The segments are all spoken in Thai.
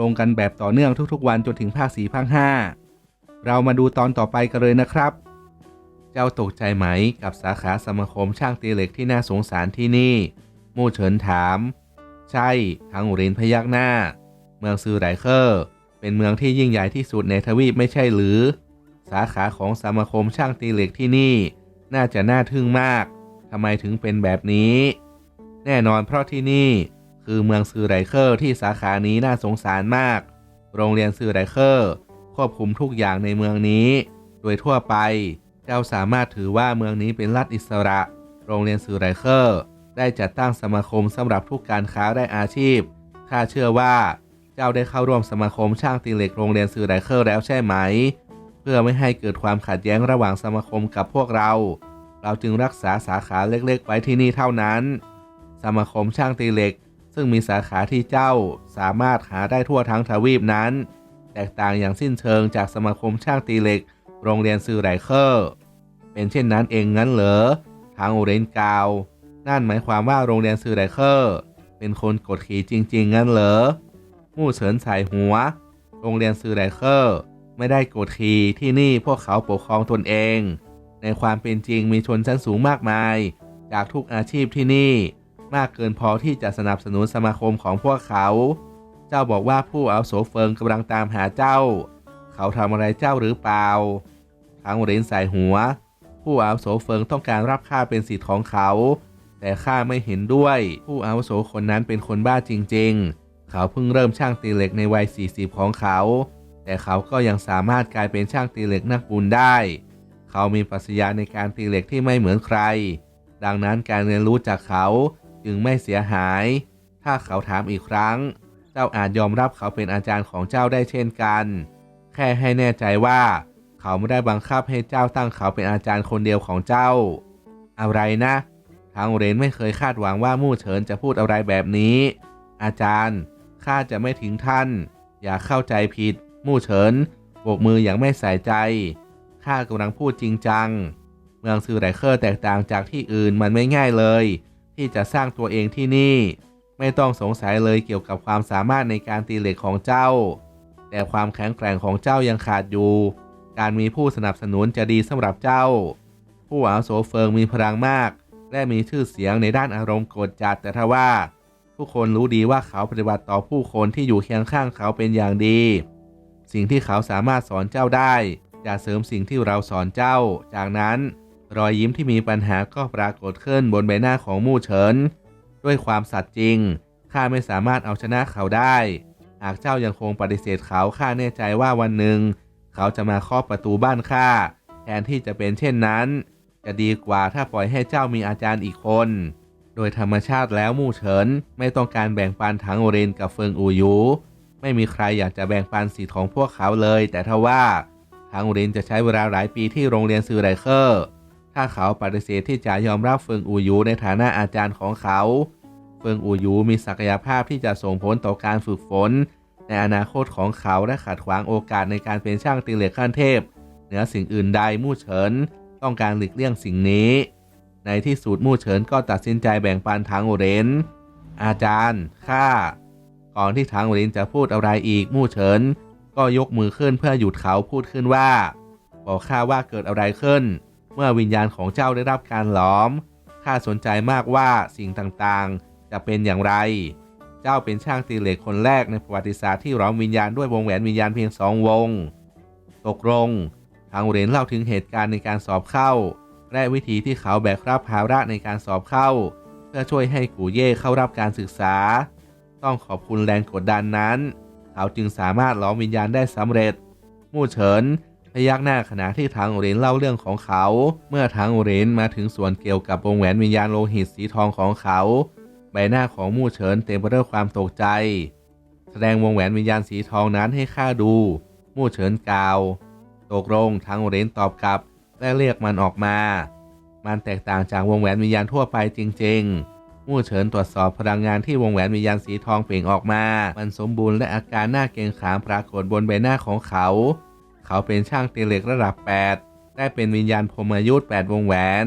ลงกันแบบต่อเนื่องทุกๆวันจนถึงภาคสีภาคห้าเรามาดูตอนต่อไปกันเลยนะครับ เจ้าตกใจไหมกับสาขาสมาคมช่างตีเหล็กที่น่าสงสารที่นี่ มู่เฉินถาม ใช่ทั้งอุรินพยักหน้า เมืองซือไหลเคอร์ เป็นเมืองที่ยิ่งใหญ่ที่สุดในทวีปไม่ใช่หรือ สาขาของสมาคมช่างตีเหล็กที่นี่ น่าจะน่าทึ่งมากทำไมถึงเป็นแบบนี้ แน่นอนเพราะที่นี่ คือเมืองซือไรเคอร์ที่สาขานี้น่าสงสารมาก โรงเรียนซือไรเคอร์ควบคุมทุกอย่างในเมืองนี้ โดยทั่วไป เจ้าสามารถถือว่าเมืองนี้เป็นรัฐอิสระ โรงเรียนซือไรเคอร์ได้จัดตั้งสมาคมสำหรับทุกการค้าและอาชีพ ข้าเชื่อว่าเจ้าได้เข้าร่วมสมาคมช่างตีเหล็กโรงเรียนซือไรเคอร์แล้วใช่ไหม เพื่อไม่ให้เกิดความขัดแย้งระหว่างสมาคมกับพวกเรา เราจึงรักษาสาขาเล็กๆ ไว้ที่นี่เท่านั้น สมาคมช่างตีเหล็ก ซึ่งมีสาขาที่เจ้าสามารถหาได้ทั่วทั้งทวีปนั้น แตกต่างอย่างสิ้นเชิงจากสมาคมช่างตีเหล็ก โรงเรียนซือไรเคอร์ เป็นเช่นนั้นเองงั้นเหรอทางโอเรนกาว นั่นหมายความว่าโรงเรียนซือไรเคอร์ เป็นคนกดขี่จริง ๆ งั้นเหรอมู่เฉินใส่หัว โรงเรียนซือไรเคอร์ไม่ได้กดขี่ที่นี่พวกเขาปกครองตนเอง ในความเป็นจริงมีชนชั้นสูงมากมาย จากทุกอาชีพที่นี่ มากเกินพอที่จะสนับสนุนสมาคมของพวกเขา เจ้าบอกว่าผู้อาวุโสเฟิงกำลังตามหาเจ้า เขาทำอะไรเจ้าหรือเปล่า ทางเหรนใส่หัว ผู้อาวุโสเฟิงต้องการรับข้าเป็นสิทธิ์ของเขา แต่ข้าไม่เห็นด้วย ผู้อาวุโสคนนั้นเป็นคนบ้าจริง ๆ เขาเพิ่งเริ่มช่างตีเหล็กในวัย 40 ของเขา แต่เขาก็ยังสามารถกลายเป็นช่างตีเหล็กนักบุญได้ เขามีปรัชญาในการตีเหล็กที่ไม่เหมือนใคร ดังนั้นการเรียนรู้จากเขา จึงไม่เสียหาย ถ้าเขาถามอีกครั้ง เจ้าอาจยอมรับเขาเป็นอาจารย์ของเจ้าได้เช่นกัน แค่ให้แน่ใจว่า เขาไม่ได้บังคับให้เจ้าตั้งเขาเป็นอาจารย์คนเดียวของเจ้า อะไรนะ ทางเรนไม่เคยคาดหวังว่ามู่เฉินจะพูดอะไรแบบนี้ อาจารย์ข้าจะไม่ทิ้งท่าน อย่าเข้าใจผิด มู่เฉินโบกมืออย่างไม่ใส่ใจข้ากำลังพูดจริงจัง เมืองซือไรเคอร์แตกต่างจากที่อื่นมันไม่ง่ายเลย ที่จะสร้างตัวเองที่นี่ ไม่ต้องสงสัยเลยเกี่ยวกับความสามารถในการตีเหล็กของเจ้า แต่ความแข็งแกร่งของเจ้ายังขาดอยู่ การมีผู้สนับสนุนจะดีสำหรับเจ้า ผู้อาวุโสเฟิงมีพลังมาก และมีชื่อเสียงในด้านอารมณ์โกรธจัดแต่ทว่าผู้คนรู้ดีว่าเขาปฏิบัติต่อผู้คนที่อยู่เคียงข้างเขาเป็นอย่างดี สิ่งที่เขาสามารถสอนเจ้าได้จะเสริมสิ่งที่เราสอนเจ้า จากนั้น รอยยิ้มที่มีปัญหาก็ปรากฏขึ้นบนใบหน้าของมู่เฉิน ด้วยความสัตย์จริง ข้าไม่สามารถเอาชนะเขาได้ หากเจ้ายังคงปฏิเสธเขาข้าแน่ใจว่าวันหนึ่ง เขาจะมาเคาะประตูบ้านข้าแทนที่จะเป็นเช่นนั้น จะดีกว่าถ้าปล่อยให้เจ้ามีอาจารย์อีกคน โดยธรรมชาติแล้วมู่เฉิน ไม่ต้องการแบ่งปันถังโอเรนกับเฟิงอูยูไม่มีใครอยากจะแบ่งปันสิทธิ์ของพวกเขาเลย แต่ทว่าทางโอเรนจะใช้เวลาหลายปีที่โรงเรียนซือไรเคอร์ ถ้าเขาปฏิเสธที่จะยอมรับเฟิงอูยูในฐานะอาจารย์ของเขา เฟิงอูยูมีศักยภาพที่จะส่งผลต่อการฝึกฝน ในอนาคตของเขาและขัดขวางโอกาสในการเป็นช่างตีเหล็กขั้นเทพ เหนือสิ่งอื่นใดมู่เฉิน ต้องการหลีกเลี่ยงสิ่งนี้ ในที่สุดมู่เฉินก็ตัดสินใจแบ่งปันทางโอเรนอาจารย์ข้าก่อนที่ทางโอเรนจะพูดอะไรอีกมู่เฉิน ก็ยกมือขึ้นเพื่อหยุดเขาพูดขึ้นว่า บอกข้าว่าเกิดอะไรขึ้น เมื่อวิญญาณของเจ้าได้รับการหลอม ข้าสนใจมากว่าสิ่งต่างๆ จะเป็นอย่างไร เจ้าเป็นช่างตีเหล็กคนแรกในประวัติศาสตร์ที่หลอมวิญญาณด้วยวงแหวนวิญญาณเพียงสองวง ตกลง ทางเหรียญเล่าถึงเหตุการณ์ในการสอบเข้า และวิธีที่เขาแบกรับภาระในการสอบเข้า เพื่อช่วยให้กูเย่เข้ารับการศึกษา ต้องขอบคุณแรงกดดันนั้น เขาจึงสามารถหลอมวิญญาณได้สำเร็จมู่เฉิน ยักหน้าขณะที่ทางอุเรนเล่าเรื่องของเขา เมื่อทางอุเรนมาถึงส่วนเกี่ยวกับวงแหวนวิญญาณโลหิตสีทองของเขา ใบหน้าของมู่เฉินเต็มไปด้วยความตกใจ แสดงวงแหวนวิญญาณสีทองนั้นให้ข้าดู มู่เฉินกล่าวตกลงทางเรนตอบกลับและเรียกมันออกมา มันแตกต่างจากวงแหวนวิญญาณทั่วไปจริง ๆมู่เฉินตรวจสอบพลังงานที่วงแหวนวิญญาณสีทองเปล่งออกมา มันสมบูรณ์และอาการหน่าเกรงขามปรากฏบนใบหน้าของเขา เขาเป็นช่างตีเหล็กระดับ 8 ได้เป็นวิญญาณพรหมยุทธ์8วงแหวน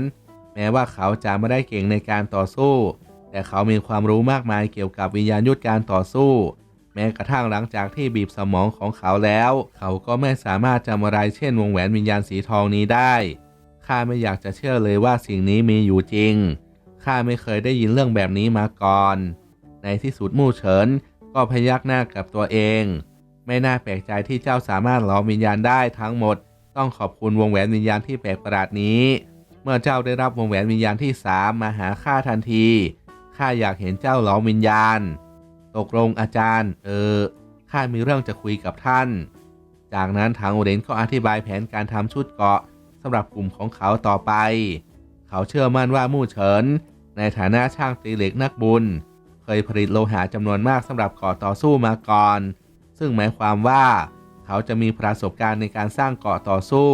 แม้ว่าเขาจะไม่ได้เก่งในการต่อสู้ แต่เขามีความรู้มากมายเกี่ยวกับวิญญาณยุทธการต่อสู้ แม้กระทั่งหลังจากที่บีบสมองของเขาแล้ว เขาก็ไม่สามารถจำอะไรเช่นวงแหวนวิญญาณสีทองนี้ได้ข้าไม่อยากจะเชื่อเลยว่าสิ่งนี้มีอยู่จริงข้าไม่เคยได้ยินเรื่องแบบนี้มาก่อน ในที่สุดมู่เฉินก็พยักหน้ากับตัวเอง ไม่น่าแปลกใจที่เจ้าสามารถหลอมวิญญาณได้ทั้งหมด ต้องขอบคุณวงแหวนวิญญาณที่แปลกประหลาดนี้ เมื่อเจ้าได้รับวงแหวนวิญญาณที่สามมาหาข้าทันทีข้าอยากเห็นเจ้าหลอมวิญญาณ ตกลงอาจารย์ เออข้ามีเรื่องจะคุยกับท่าน จากนั้นทางโอเรนก็อธิบายแผนการทำชุดเกาะสำหรับกลุ่มของเขาต่อไป เขาเชื่อมั่นว่ามู่เฉิน ในฐานะช่างตีเหล็กนักบุญ เคยผลิตโลหะจำนวนมากสำหรับก่อต่อสู้มาก่อน ซึ่งหมายความว่า เขาจะมีประสบการณ์ในการสร้างเกาะต่อสู้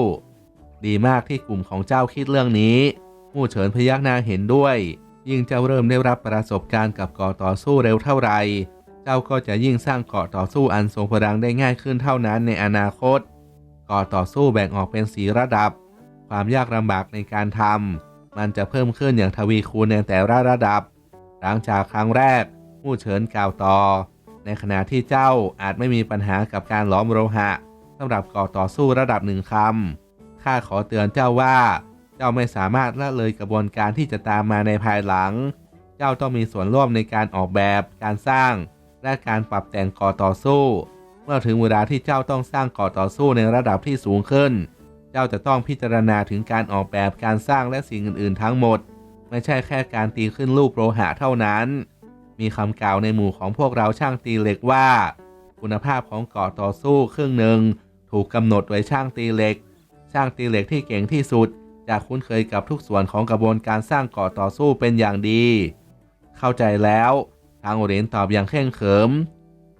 ดีมากที่กลุ่มของเจ้าคิดเรื่องนี้มู่เฉินพยักหน้าเห็นด้วย ยิ่งเจ้าเริ่มได้รับประสบการณ์กับเกาะต่อสู้เร็วเท่าไหร่เจ้าก็จะยิ่งสร้างเกาะต่อสู้อันทรงพลังได้ง่ายขึ้นเท่านั้นในอนาคตเกาะต่อสู้แบ่งออกเป็นสีระดับ ความยากลำบากในการทำมันจะเพิ่มขึ้นอย่างทวีคูณในแต่ละระดับ หลังจากครั้งแรกมู่เฉินกล่าวต่อ ในขณะที่เจ้าอาจไม่มีปัญหากับการหล้อมโลหะสำหรับก่อต่อสู้ระดับหนึ่งคำข้าขอเตือนเจ้าว่า เจ้าไม่สามารถละเลยกระบวนการที่จะตามมาในภายหลัง เจ้าต้องมีส่วนร่วมในการออกแบบ การสร้าง และการปรับแต่งก่อต่อสู้ เมื่อถึงเวลาที่เจ้าต้องสร้างก่อต่อสู้ในระดับที่สูงขึ้น เจ้าจะต้องพิจารณาถึงการออกแบบการสร้างและสิ่งอื่น ๆ ทั้งหมด ไม่ใช่แค่การตีขึ้นรูปโลหะเท่านั้น มีคำกล่าวในหมู่ของพวกเราช่างตีเหล็กว่า คุณภาพของก่อต่อสู้ครึ่งหนึ่ง ถูกกำหนดโดยช่างตีเหล็ก ช่างตีเหล็กที่เก่งที่สุดจะคุ้นเคยกับทุกส่วนของกระบวนการสร้างก่อต่อสู้เป็นอย่างดี เข้าใจแล้วทางโอเรนตอบอย่างเข่งเขิม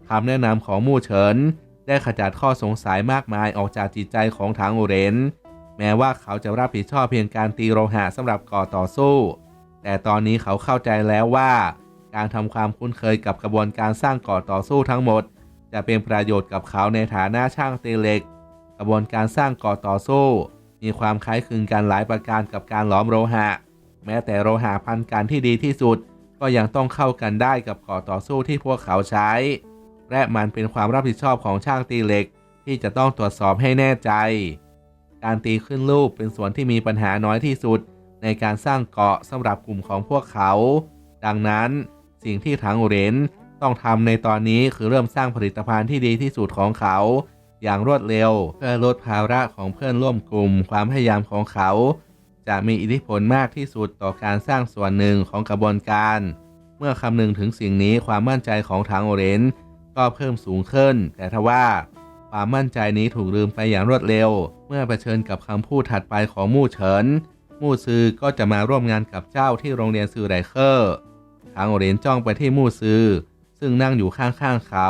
คำแนะนำของมู่เฉิน ได้ขจัดข้อสงสัยมากมายออกจากจิตใจของทางโอเรนแม้ว่าเขาจะรับผิดชอบเพียงการตีโลหะสำหรับก่อต่อสู้ แต่ตอนนี้เขาเข้าใจแล้วว่า การทำความคุ้นเคยกับกระบวนการสร้างก่อต่อสู้ทั้งหมด จะเป็นประโยชน์กับเขาในฐานะช่างตีเหล็ก กระบวนการสร้างก่อต่อสู้ มีความคล้ายคลึงกันหลายประการกับการหลอมโลหะ แม้แต่โลหะพันการที่ดีที่สุด ก็ยังต้องเข้ากันได้กับก่อต่อสู้ที่พวกเขาใช้ และมันเป็นความรับผิดชอบของช่างตีเหล็ก ที่จะต้องตรวจสอบให้แน่ใจ การตีขึ้นรูปเป็นส่วนที่มีปัญหาน้อยที่สุด ในการสร้างเกาะสำหรับกลุ่มของพวกเขา ดังนั้น สิ่งที่ถังอุเรนต้องทำในตอนนี้คือเริ่มสร้างผลิตภัณฑ์ที่ดีที่สุดของเขา อย่างรวดเร็ว เพื่อลดภาระของเพื่อนร่วมกลุ่ม ความพยายามของเขา จะมีอิทธิพลมากที่สุดต่อการสร้างส่วนหนึ่งของกระบวนการ เมื่อคำนึงถึงสิ่งนี้ความมั่นใจของทางโอเรนก็เพิ่มสูงขึ้น แต่ทว่าความมั่นใจนี้ถูกลืมไปอย่างรวดเร็ว เมื่อเผชิญกับคำพูดถัดไปของมู่เฉิน มู่ซือก็จะมาร่วมงานกับเจ้าที่โรงเรียนซือไรเคอร์ ทางโอเรนจ้องไปที่มู่ซือ ซึ่งนั่งอยู่ข้างๆเขา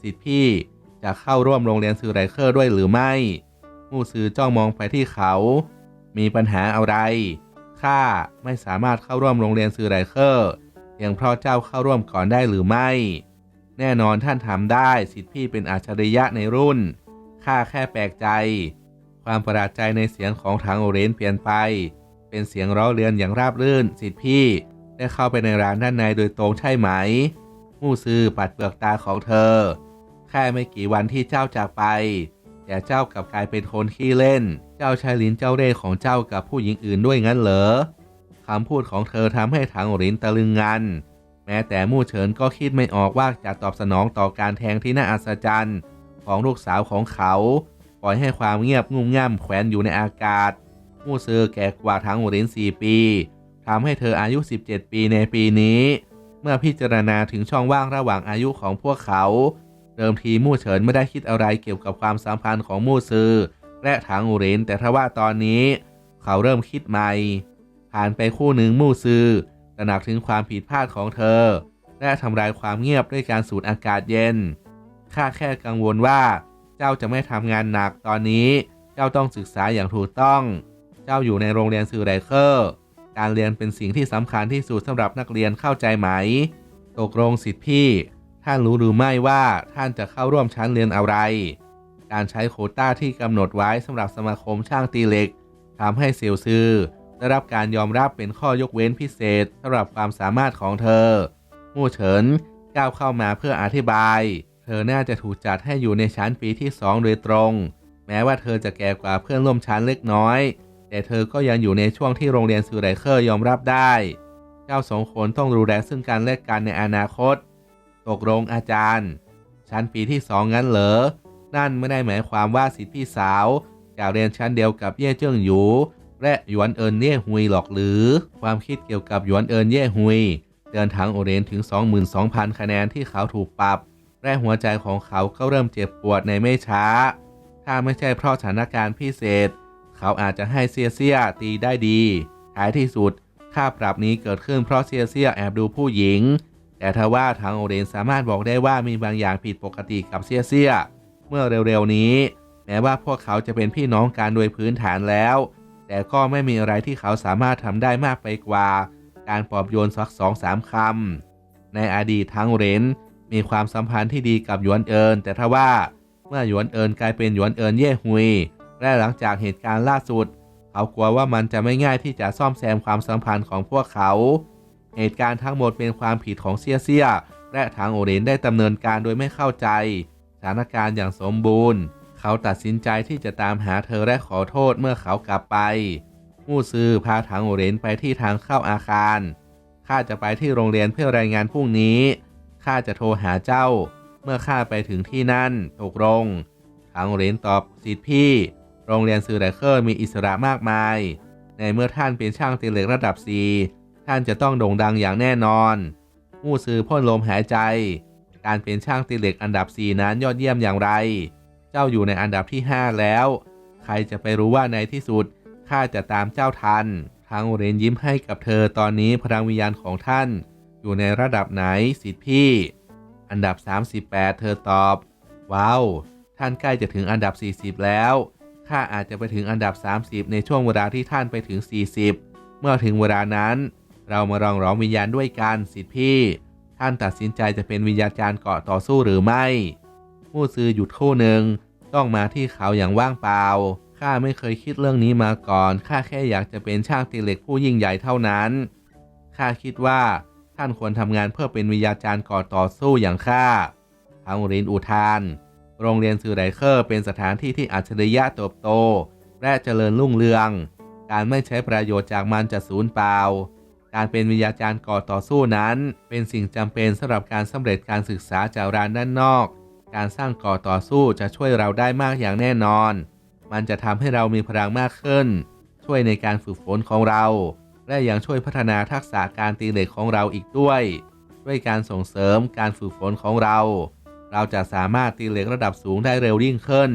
สิทธิพี่จะเข้าร่วมโรงเรียนซือไรเคอร์ด้วยหรือไม่ มู่ซือจ้องมองไปที่เขา มีปัญหาอะไร ข้าไม่สามารถเข้าร่วมโรงเรียนซือไรเคอร์เพียงเพราะเจ้าเข้าร่วมก่อนได้หรือไม่ แน่นอนท่านทำได้ สิทธิพี่เป็นอัจฉริยะในรุ่น ข้าแค่แปลกใจ ความประหลาดใจในเสียงของทางโอเรนเปลี่ยนไป เป็นเสียงร้อเรียนอย่างราบรื่น สิทธิพี่ ได้เข้าไปในร้านด้านในโดยตรงใช่ไหม มู่ซือปัดเปลือกตาของเธอ แค่ไม่กี่วันที่เจ้าจากไป แต่เจ้ากลับกลายเป็นคนขี้เล่น เจ้าใช้ลิ้นเจ้าเร่ห์ของเจ้ากับผู้หญิงอื่นด้วยงั้นเหรอคำพูดของเธอทำให้ทางโอรินตะลึงงัน แม้แต่มู่เฉินก็คิดไม่ออกว่าจะตอบสนองต่อการแทงที่น่าอัศจรรย์ของลูกสาวของเขา ปล่อยให้ความเงียบงุ่มง่ำแขวนอยู่ในอากาศ มู่ซือแก่กว่าทางโอรินสี่ปี ทำให้เธออายุ 17 ปีในปีนี้ เมื่อพิจารณาถึงช่องว่างระหว่างอายุของพวกเขา เดิมทีมู่เฉินไม่ได้คิดอะไรเกี่ยวกับความสัมพันธ์ของมู่ซือและถางอูรินแต่ทว่าตอนนี้ เขาเริ่มคิดใหม่ ผ่านไปคู่หนึ่งมู่ซือตระหนักถึงความผิดพลาดของเธอ และทำลายความเงียบด้วยการสูดอากาศเย็นข้าแค่กังวลว่า เจ้าจะไม่ทำงานหนักตอนนี้ เจ้าต้องศึกษาอย่างถูกต้อง เจ้าอยู่ในโรงเรียนซูไรเคอร์ การเรียนเป็นสิ่งที่สำคัญที่สุดสำหรับนักเรียนเข้าใจไหม ตกลงสิทธิพี่ ท่านรู้หรือไม่ว่าท่านจะเข้าร่วมชั้นเรียนอะไร การใช้โคต้าที่กำหนดไว้สำหรับสมาคมช่างตีเหล็กทำให้เซลซือได้รับการยอมรับเป็นข้อยกเว้นพิเศษสำหรับความสามารถของเธอ มู่เฉินก้าวเข้ามาเพื่ออธิบาย เธอน่าจะถูกจัดให้อยู่ในชั้นปีที่สองโดยตรง แม้ว่าเธอจะแก่กว่าเพื่อนร่วมชั้นเล็กน้อย แต่เธอก็ยังอยู่ในช่วงที่โรงเรียนซูไรเคอร์ยอมรับได้เจ้าสองคนต้องดูแลซึ่งกันและกันในอนาคต ตกลงอาจารย์ ชั้นปีที่สองงั้นเหรอ นั่นไม่ได้หมายความว่าสิทธิพี่สาวจะเรียนชั้นเดียวกับเย่เจิ้งหยู และหยวนเอินเย่ฮุยหรอกหรือ ความคิดเกี่ยวกับหยวนเอินเย่ฮุยเดินทางโอเรนถึง 22,000 คะแนนที่เขาถูกปรับ และหัวใจของเขาก็เริ่มเจ็บปวดในไม่ช้า ถ้าไม่ใช่เพราะสถานการณ์พิเศษ เขาอาจจะให้เซียเซียตีได้ดีท้ายที่สุดค่าปรับนี้เกิดขึ้นเพราะเซียเซียแอบดูผู้หญิง แต่ทว่าทางโอเรนสามารถบอกได้ว่ามีบางอย่างผิดปกติกับเซียเซีย เมื่อเร็วๆนี้ แม้ว่าพวกเขาจะเป็นพี่น้องกันโดยพื้นฐานแล้ว แต่ก็ไม่มีอะไรที่เขาสามารถทำได้มากไปกว่า การปลอบโยนสักสองสามคำในอดีตทั้งเรนมีความสัมพันธ์ที่ดีกับหยวนเอินแต่ถ้าว่าเมื่อหยวนเอินกลายเป็นหยวนเอินเย่ฮุย และหลังจากเหตุการณ์ล่าสุด เขากลัวว่ามันจะไม่ง่ายที่จะซ่อมแซมความสัมพันธ์ของพวกเขา เหตุการณ์ทั้งหมดเป็นความผิดของเซียเซีย และทางโอเรนได้ดำเนินการโดยไม่เข้าใจสถานการณ์อย่างสมบูรณ์ เขาตัดสินใจที่จะตามหาเธอและขอโทษเมื่อเขากลับไป มู่ซือพาทางโอเรนไปที่ทางเข้าอาคารข้าจะไปที่โรงเรียนเพื่อรายงานพรุ่งนี้ข้าจะโทรหาเจ้า เมื่อข้าไปถึงที่นั่นตกลงทางโอเรนตอบสิทธิพี่ โรงเรียนซือไรเคอร์มีอิสระมากมาย ในเมื่อท่านเป็นช่างตีเหล็กระดับ C ท่านจะต้องโด่งดังอย่างแน่นอน มู่ซือพ่นลมหายใจ การเป็นช่างตีเหล็กอันดับ4นั้นยอดเยี่ยมอย่างไร เจ้าอยู่ในอันดับที่ 5 แล้ว ใครจะไปรู้ว่าในที่สุดข้าจะตามเจ้าทัน ทางโอเรนยิ้มให้กับเธอตอนนี้พลังวิญญาณของท่าน อยู่ในระดับไหนสิทธิพี่ อันดับ 38 เธอตอบ ว้าว ท่านใกล้จะถึงอันดับ 40 แล้ว ข้าอาจจะไปถึงอันดับ 30 ในช่วงเวลาที่ท่านไปถึง 40 เมื่อถึงเวลานั้น เรามาลองร้องวิญญาณด้วยกันสิทธิพี่ ท่านตัดสินใจจะเป็นวิญญาจารย์เกาะต่อสู้หรือไม่มู่ซือหยุดครู่หนึ่งต้องมาที่เขาอย่างว่างเปล่าข้าไม่เคยคิดเรื่องนี้มาก่อนข้าแค่อยากจะเป็นช่างตีเหล็กผู้ยิ่งใหญ่เท่านั้นข้าคิดว่าท่านควรทำงานเพื่อเป็นวิญญาจารย์ก่อต่อสู้อย่างข้าทางรินอุทาน โรงเรียนซูไรเคอร์เป็นสถานที่ที่อัจฉริยะเติบโต และเจริญรุ่งเรือง การไม่ใช้ประโยชน์จากมันจะสูญเปล่า การเป็นวิญญาจารย์ก่อต่อสู้นั้น เป็นสิ่งจำเป็นสำหรับการสำเร็จการศึกษาจากร้านด้านนอก การสร้างก่อต่อสู้จะช่วยเราได้มากอย่างแน่นอน มันจะทำให้เรามีพลังมากขึ้น ช่วยในการฝึกฝนของเรา และยังช่วยพัฒนาทักษะการตีเหล็กของเราอีกด้วย ด้วยการส่งเสริมการฝึกฝนของเรา เราจะสามารถตีเหล็กระดับสูงได้เร็วยิ่งขึ้น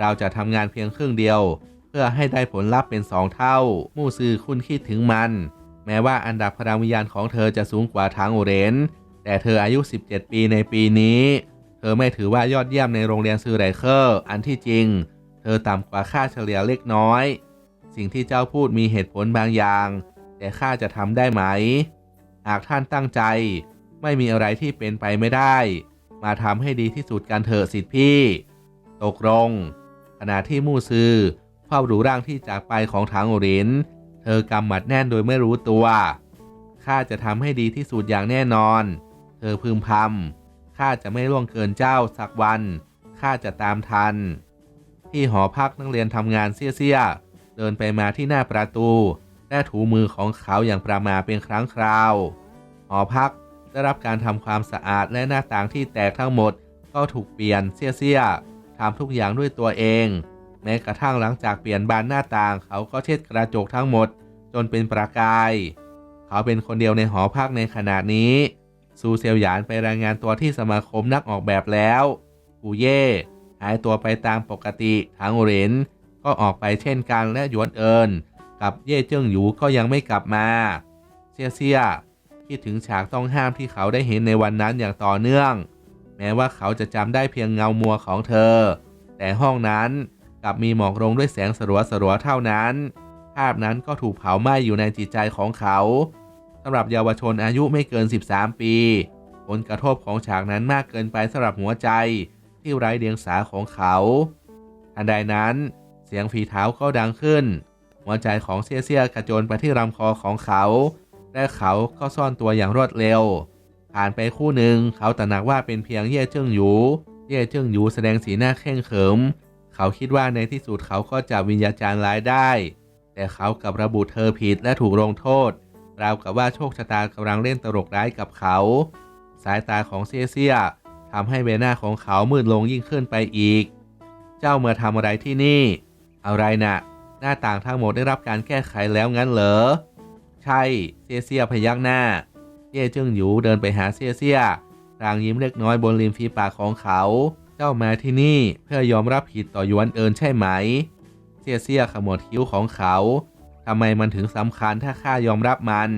เราจะทำงานเพียงครึ่งเดียว เพื่อให้ได้ผลลัพธ์เป็นสองเท่า มู่ซือคุณคิดถึงมัน แม้ว่าอันดับพลังวิญญาณของเธอจะสูงกว่าทางโอเรน แต่เธออายุ 17 ปีในปีนี้ เธอไม่ถือว่ายอดเยี่ยมในโรงเรียนซูไรเคอร์ อันที่จริง เธอต่ำกว่าค่าเฉลี่ยเล็กน้อย สิ่งที่เจ้าพูดมีเหตุผลบางอย่าง แต่ข้าจะทำได้ไหม หากท่านตั้งใจ ไม่มีอะไรที่เป็นไปไม่ได้ มาทำให้ดีที่สุดกันเถอะสิทธิพี่ ตกลงขณะที่มู่ซือเฝ้าดูร่างที่จากไปของทางอริน เธอกำหมัดแน่นโดยไม่รู้ตัว ข้าจะทำให้ดีที่สุดอย่างแน่นอน เธอพึมพำข้าจะไม่ล่วงเกินเจ้าสักวัน ข้าจะตามทัน ที่หอพักนักเรียนทำงานเสี้ยๆ เดินไปมาที่หน้าประตู และถูมือของเขาอย่างประมาเป็นครั้งคราว หอพัก ได้รับการทำความสะอาดและหน้าต่างที่แตกทั้งหมด ก็ถูกเปลี่ยนเสี้ยๆทำทุกอย่างด้วยตัวเอง แม้กระทั่งหลังจากเปลี่ยนบานหน้าต่าง เขาก็เช็ดกระจกทั้งหมด จนเป็นประกาย เขาเป็นคนเดียวในหอพักในขณะนี้ซูเซียวหยานไปรายงานตัวที่สมาคมนักออกแบบแล้วกูเย่หายตัวไปตามปกติทางอเรนก็ออกไปเช่นกันและหยวนเอินกับเย่เจิ้งหยูก็ยังไม่กลับมา เซียเซีย คิดถึงฉากต้องห้ามที่เขาได้เห็นในวันนั้นอย่างต่อเนื่อง แม้ว่าเขาจะจำได้เพียงเงามัวของเธอ แต่ห้องนั้นกลับมีหมอกลงด้วยแสงสลัวสลัวๆเท่านั้น ภาพนั้นก็ถูกเผาไหม้อยู่ในจิตใจของเขาสำหรับเยาวชนอายุไม่เกิน 13 ปี ผลกระทบของฉากนั้นมากเกินไปสำหรับหัวใจที่ไร้เดียงสาของเขาทันใดนั้นเสียงฝีเท้าก็ดังขึ้น หัวใจของเซียเซียกระโจนไปที่ลำคอของเขา และเขาก็ซ่อนตัวอย่างรวดเร็ว ผ่านไปคู่หนึ่งเขาตระหนักว่าเป็นเพียงเย่เจิ้งหยู เย่เจิ้งหยูแสดงสีหน้าเคร่งเขิม เขาคิดว่าในที่สุดเขาก็จะวิญญาจารย์ร้ายได้ แต่เขากับระบุเธอผิดและถูกลงโทษ ราวกับว่าโชคชะตากำลังเล่นตลกร้ายกับเขา สายตาของเซียเซียทำให้ใบหน้าของเขามืดลงยิ่งขึ้นไปอีก เจ้ามาทำอะไรที่นี่ อะไรนะ่ะ หน้าต่างทั้งหมดได้รับการแก้ไขแล้วงั้นเหรอ ใช่เซียเซียพยักหน้าเย่เจิ้งหยูเดินไปหาเซียเซียรางยิ้มเล็กน้อยบนริมฝีปากของเขา เจ้ามาที่นี่เพื่อยอมรับผิดต่อหยวนเอินใช่ไหม เซียเซียขมวดคิ้วของเขาทำไมมันถึงสำคัญถ้าข้ายอมรับมัน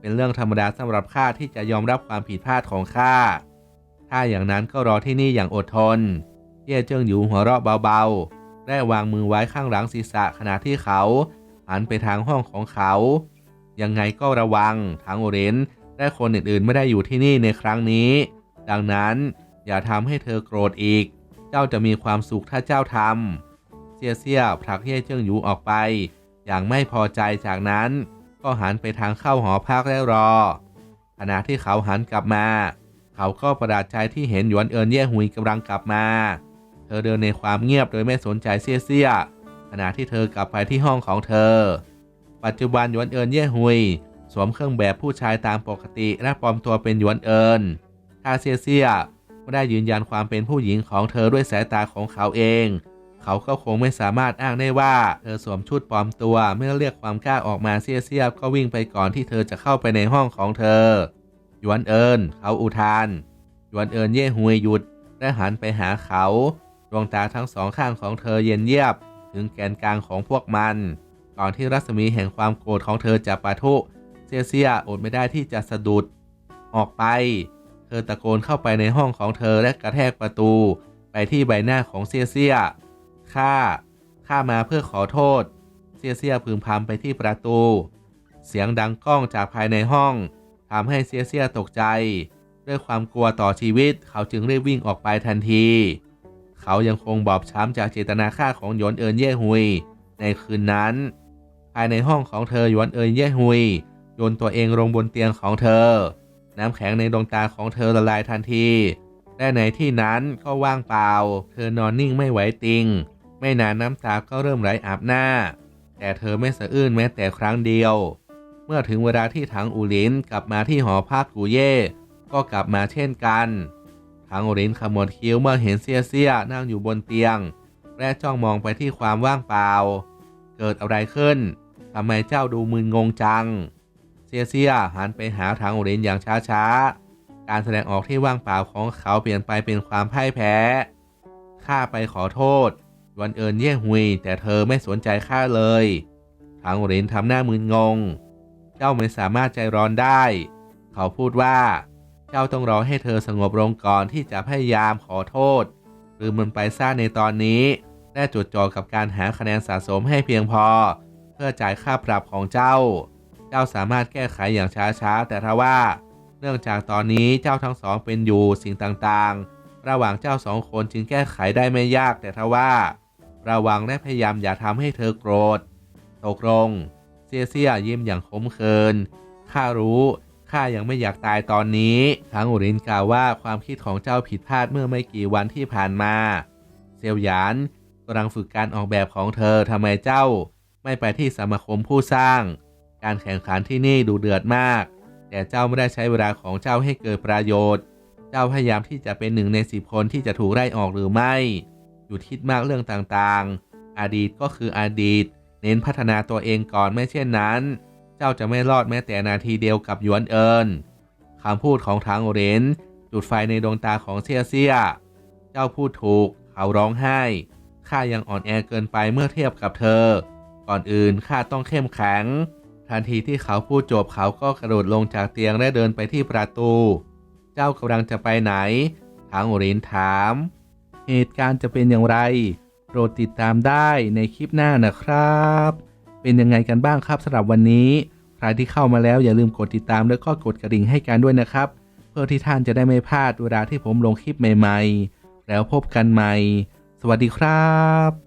เป็นเรื่องธรรมดาสำหรับข้าที่จะยอมรับความผิดพลาดของข้า ถ้าอย่างนั้นก็รอที่นี่อย่างอดทน เย่เจิ้งหยูหัวเราะเบาๆ และวางมือไว้ข้างหลังศีรษะขณะที่เขาหันไปทางห้องของเขา ยังไงก็ระวังทางโอเรนและคนอื่นๆไม่ได้อยู่ที่นี่ในครั้งนี้ ดังนั้นอย่าทำให้เธอโกรธอีก เจ้าจะมีความสุขถ้าเจ้าทำเซียเซียผลักเย่เจิ้งหยูออกไป อย่างไม่พอใจจากนั้น ก็หันไปทางเข้าหอพักและรอ ขณะที่เขาหันกลับมา เขาก็ประหลาดใจที่เห็นหยวนเอินเย่หุยกำลังกลับมา เธอเดินในความเงียบโดยไม่สนใจเซียเซียขณะที่เธอกลับไปที่ห้องของเธอ ปัจจุบันหยวนเอินเย่หุย สวมเครื่องแบบผู้ชายตามปกติ และปลอมตัวเป็นหยวนเอินถ้าเซียเซียไม่ได้ยืนยันความเป็นผู้หญิงของเธอด้วยสายตาของเขาเอง เขาก็คงไม่สามารถอ้างได้ว่าเธอสวมชุดปลอมตัว เมื่อเรียกความกล้าออกมาเซียเซียก็วิ่งไปก่อนที่เธอจะเข้าไปในห้องของเธอ หยวนเอินเขาอุทาน หยวนเอินเย่หุยหยุดและหันไปหาเขา ดวงตาทั้งสองข้างของเธอเย็นเยียบ ถึงแกนกลางของพวกมัน ก่อนที่รัศมีแห่งความโกรธของเธอจะปะทุ เซียเซียอดไม่ได้ที่จะสะดุด ออกไป เธอตะโกนเข้าไปในห้องของเธอและกระแทกประตู ไปที่ใบหน้าของเซียเซียข้าข้ามาเพื่อขอโทษ เซียเซียพึมพำไปที่ประตู เสียงดังก้องจากภายในห้องทำให้เซียเซียตกใจ ด้วยความกลัวต่อชีวิตเขาจึงรีบวิ่งออกไปทันที เขายังคงบอบช้ำจากเจตนาฆ่าของหยวนเอินเย่หุย ในคืนนั้น ภายในห้องของเธอหยวนเอินเย่หุยโยนตัวเองลงบนเตียงของเธอ น้ำแข็งในดวงตาของเธอละลายทันทีและในที่นั้นก็ว่างเปล่า เธอนอนนิ่งไม่ไหวติง ไม่นานน้ำตาก็เริ่มไหลอาบหน้า แต่เธอไม่สะอื้นแม้แต่ครั้งเดียว เมื่อถึงเวลาที่ถังอูลินกลับมาที่หอพักกูเย่ ก็กลับมาเช่นกันถังอูลินขมวดคิ้วเมื่อเห็นเซียเซียนั่งอยู่บนเตียง และจ้องมองไปที่ความว่างเปล่า เกิดอะไรขึ้น ทำไมเจ้าดูมึนงงจัง เซียเซียหันไปหาทางโอเรนอย่างช้าๆ การแสดงออกที่ว่างเปล่าของเขาเปลี่ยนไปเป็นความพ่ายแพ้ ข้าไปขอโทษ วันเอิญเย่หุย แต่เธอไม่สนใจข้าเลย ทางโอเรนทำหน้ามึนงง เจ้าไม่สามารถใจร้อนได้ เขาพูดว่า เจ้าต้องรอให้เธอสงบลงก่อนที่จะพยายามขอโทษหรือมันไปสร้าในตอนนี้และจดจ่อกับการหาคะแนนสะสมให้เพียงพอ เพื่อจ่ายค่าปรับของเจ้า เจ้าสามารถแก้ไขอย่างช้าๆ แต่ถ้าว่า เนื่องจากตอนนี้เจ้าทั้งสองเป็นอยู่สิ่งต่างๆ ระหว่างเจ้าสองคนจึงแก้ไขได้ไม่ยาก แต่ถ้าว่า ระวังและพยายามอย่าทำให้เธอโกรธ ตกลง เซียเซียยิ้มอย่างขมขื่นข้ารู้ข้ายังไม่อยากตายตอนนี้ ทั้งอุรินกล่าวว่าความคิดของเจ้าผิดพลาดเมื่อไม่กี่วันที่ผ่านมา เซียวหยานกำลังฝึกการออกแบบของเธอทำไมเจ้า ไม่ไปที่สมาคมผู้สร้าง การแข่งขันที่นี่ดูเดือดมาก แต่เจ้าไม่ได้ใช้เวลาของเจ้าให้เกิดประโยชน์ เจ้าพยายามที่จะเป็นหนึ่งในสิบคนที่จะถูกไล่ออกหรือไม่อยู่คิดมากเรื่องต่างๆ อดีตก็คืออดีต เน้นพัฒนาตัวเองก่อนไม่เช่นนั้น เจ้าจะไม่รอดแม้แต่นาทีเดียวกับยวนเอินคำพูดของทางโอเรนจุดไฟในดวงตาของเซียเซีย เจ้าพูดถูก เขาร้องไห้ข้ายังอ่อนแอเกินไปเมื่อเทียบกับเธอ ก่อนอื่นข้าต้องเข้มแข็ง ทันทีที่เขาพูดจบเขาก็กระโดดลงจากเตียงและเดินไปที่ประตู เจ้ากำลังจะไปไหน ทางหรินถาม เหตุการณ์จะเป็นอย่างไร โปรดติดตามได้ในคลิปหน้านะครับ เป็นยังไงกันบ้างครับสำหรับวันนี้ ใครที่เข้ามาแล้วอย่าลืมกดติดตามแล้วก็กดกระดิ่งให้กันด้วยนะครับ เพื่อที่ท่านจะได้ไม่พลาดเวลาที่ผมลงคลิปใหม่ ๆ แล้วพบกันใหม่ สวัสดีครับ